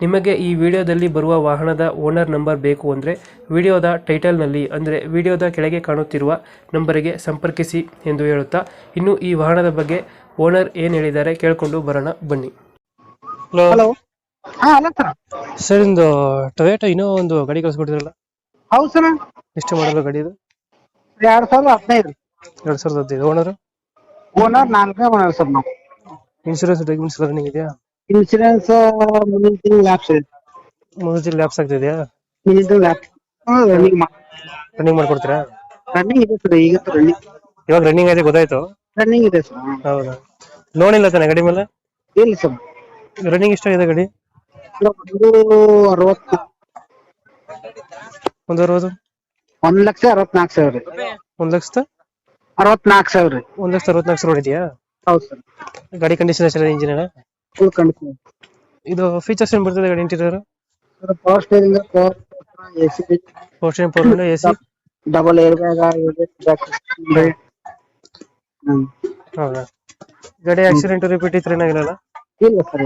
ನಿಮಗೆ ಈ ವಿಡಿಯೋದಲ್ಲಿ ಬರುವ ವಾಹನದ ಓನರ್ ನಂಬರ್ ಬೇಕು ಅಂದರೆ ವಿಡಿಯೋದ ಟೈಟಲ್ನಲ್ಲಿ ಅಂದರೆ ವಿಡಿಯೋದ ಕೆಳಗೆ ಕಾಣುತ್ತಿರುವ ನಂಬರಿಗೆ ಸಂಪರ್ಕಿಸಿ ಎಂದು ಹೇಳುತ್ತಾ ಇನ್ನು ಈ ವಾಹನದ ಬಗ್ಗೆ ಓನರ್ ಏನು ಹೇಳಿದ್ದಾರೆ ಕೇಳಿಕೊಂಡು ಬರೋಣ ಬನ್ನಿ. ಹಲೋ ಹಾ ಅಲ್ಲ ಸರ್. ಸರ್ ಇಂದು ಟೊಯೋಟೋ ಇನ್ನೂ ಒಂದು ಗಾಡಿ ಕಳಿಸ್ಕೊಟ್ಟಿದ್ರಲ್ಲ? ಹೌದು ಸರ್. ಎಷ್ಟು ಮಾಡಲು ಗಾಡಿ ಇದು? ಎರಡ್ ಸಾವಿರದ ಹದಿನೈದು. ಎರಡು ಸಾವಿರದ ಹದಿನೈದು. ಓನರ್? ಓನರ್ ನಾಲ್ಕನೇ ಓನರ್ ಸರ್ ನಾವು. ಇನ್ಶೂರೆನ್ಸ್ ಡಾಕ್ಯುಮೆಂಟ್ಸ್ ರನ್ನಿಂಗ್ ಇದೆಯಾ? ಇನ್ಸೂರೆನ್ಸ್ ಮುಂದಿನ ತಿಂಗಳು ಲ್ಯಾಪ್ಸ್ ಇದೆ ತಿಂಗಳು ಲ್ಯಾಪ್ಸ್ ಆಗ್ತಿದೆಯಾ ಮುಂದಿನ ತಿಂಗಳು ಲ್ಯಾಪ್ ರನ್ನಿಂಗ್ ರನ್ನಿಂಗ್ ಮಾಡ್ಕೊಡ್ತೀರಾ? ರನ್ನಿಂಗ್ ಇದೆ ಸರ್ ಈಗ ರನ್ನಿಂಗ್ ಇವಾಗ ರನ್ನಿಂಗ್ ಐತೆ ಗೊತ್ತಾಯ್ತು? ರನ್ನಿಂಗ್ ಇದೆ ಸರ್. ಹೌದಾ? ಲೋನ್ ಇಲ್ಲ ತಾನೆ ಗಾಡಿ ಮೇಲೆ? ಇಲ್ಲ ಸರ್. ರನ್ನಿಂಗ್ ಎಷ್ಟಾಗಿದೆ ಗಾಡಿ? ಗಡಿ ಅರವತ್ತು. ಒಂದು ಅರವತ್ತು? ಒಂದ್ ಲಕ್ಷ ಅರವತ್ನಾಲ್ಕು ಸಾವಿರ ರೀ. ಒಂದು ಲಕ್ಷದ? ಅರವತ್ನಾಲ್ಕು ಸಾವಿರ ಒಂದ್ ಲಕ್ಷ ಅರವತ್ನಾಲ್ಕು ಸಾವಿರ ಇದೆಯಾ ಹೌದು ಸರ್. ಗಾಡಿ ಕಂಡೀಷನ್ ಎಷ್ಟಿದೆ ಇಂಜಿನ್ ಫುಲ್ ಕಂಡೀಷನ್ ಇದು ಫೀಚರ್ಸ್ ಏನು ಬರ್ತದೆ ಗಾಡಿ interior power steering power A C steering AC window A C double air bag ಹೌದಾ? ಗಾಡಿ ಆಕ್ಸಿಡೆಂಟ್ ರಿಪೀಟ್ ಇತ್ತು ಏನಾಗಿರಲ್ಲ ಇಲ್ಲ ಸರ್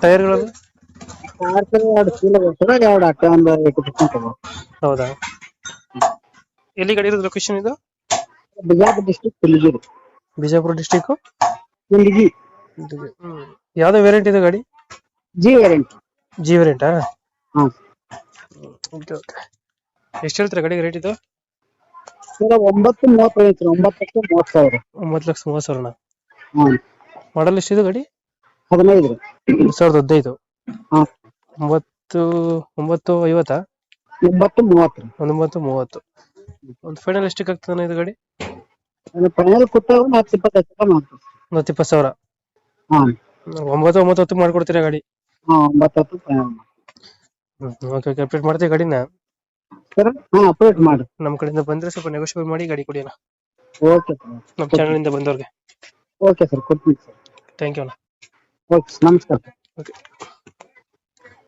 ಟೈರ್ಗಳು ಎರಡು ಚೀಲ ಬರ್ತದೆ ಎರಡು ಅಟ್ಟೆ ಒಂದು ಏಯ್ಟಿ ಪರ್ಸೆಂಟ್ ಹೌದಾ? ಎಲ್ಲಿ ಗಾಡಿ ಇರೋದು ಲೊಕೇಶನ್ ಇದು? ಬಿಜಾಪುರ ಹುಲಿಗಿರಿ ಬಿಜಾಪುರ ಡಿಸ್ಟಿಕ್ ಹುಲಿಗಿ ಯಾವ್ದು ವೇರಿಯಂಟ್ ಇದೆ ಗಾಡಿ? ಜಿ ವೇರಿಯಂಟ್ ಜಿ ವೇರಿಯಂಟ್ ಹಾಂ ಓಕೆ ಓಕೆ. ಎಷ್ಟು ಹೇಳ್ತೀರಾ ಗಾಡಿಗೆ ರೇಟ್ ಇದು? ಸರ್ ಒಂಬತ್ತು ಮೂವತ್ತು ಒಂಬತ್ತು ಲಕ್ಷ ಮೂವತ್ತು ಸಾವಿರ. ಒಂಬತ್ತು ಲಕ್ಷ ಮೂವತ್ತು ಸಾವಿರನ? ಹಾಂ ಮಾಡಲ್ ಎಷ್ಟಿದೆ ಗಾಡಿ? ಹದಿನೈದು ಎರಡು ಸಾವಿರದ ಹದಿನೈದು. ಹಾಂ ಒಂಬತ್ತು ಒಂಬತ್ತು ಐವತ್ತಾ? ಒಂಬತ್ತು ಮೂವತ್ತು ಒಂಬತ್ತು ಮೂವತ್ತು. ಒಂದು ಫೈನಲ್ ಎಷ್ಟಕ್ಕೆ ಆಗ್ತದೆ ಇದು ಗಾಡಿ? ಫೈನಲ್ ಕೊಟ್ಟ ಒಂದು ಹತ್ತು ಇಪ್ಪತ್ತೈದು ಸಾವಿರ ಮಾಡ್ತೀವಿ. ಒಂದು ಹತ್ತು ಇಪ್ಪತ್ತು ಸಾವಿರ. ಹಾಂ ಒಂಬತ್ತು ಒಂಬತ್ತು ಹತ್ತು ಮಾಡ್ಕೊಡ್ತೀರಾ ಗಾಡಿ? ಹಾಂ ಒಂಬತ್ತು ಹತ್ತು ಫೈನಲ್ ಓಕೆ ಓಕೆ ಅಪ್ಡೇಟ್ ಮಾಡ್ತೀವಿ ಗಾಡಿನ? ಸರ್ ಹಾಂ ಅಪ್ಡೇಟ್ ಮಾಡಿ. ನಮ್ಮ ಕಡೆಯಿಂದ ಬಂದ್ರೆ ಸ್ವಲ್ಪ ನೆಗೋಷಿಯೇಟ್ ಮಾಡಿ ಗಾಡಿ ಕೊಡಿ ಅಣ್ಣ. ಓಕೆ ಸರ್ ನಮ್ಮ ಇಂದ ಬಂದವ್ರಿಗೆ. ಓಕೆ ಸರ್ ಕೊಡ್ತೀನಿ ಸರ್ ಥ್ಯಾಂಕ್ ಯು ಅಣ್ಣ. ಓಕೆ ನಮಸ್ಕಾರ. ಓಕೆ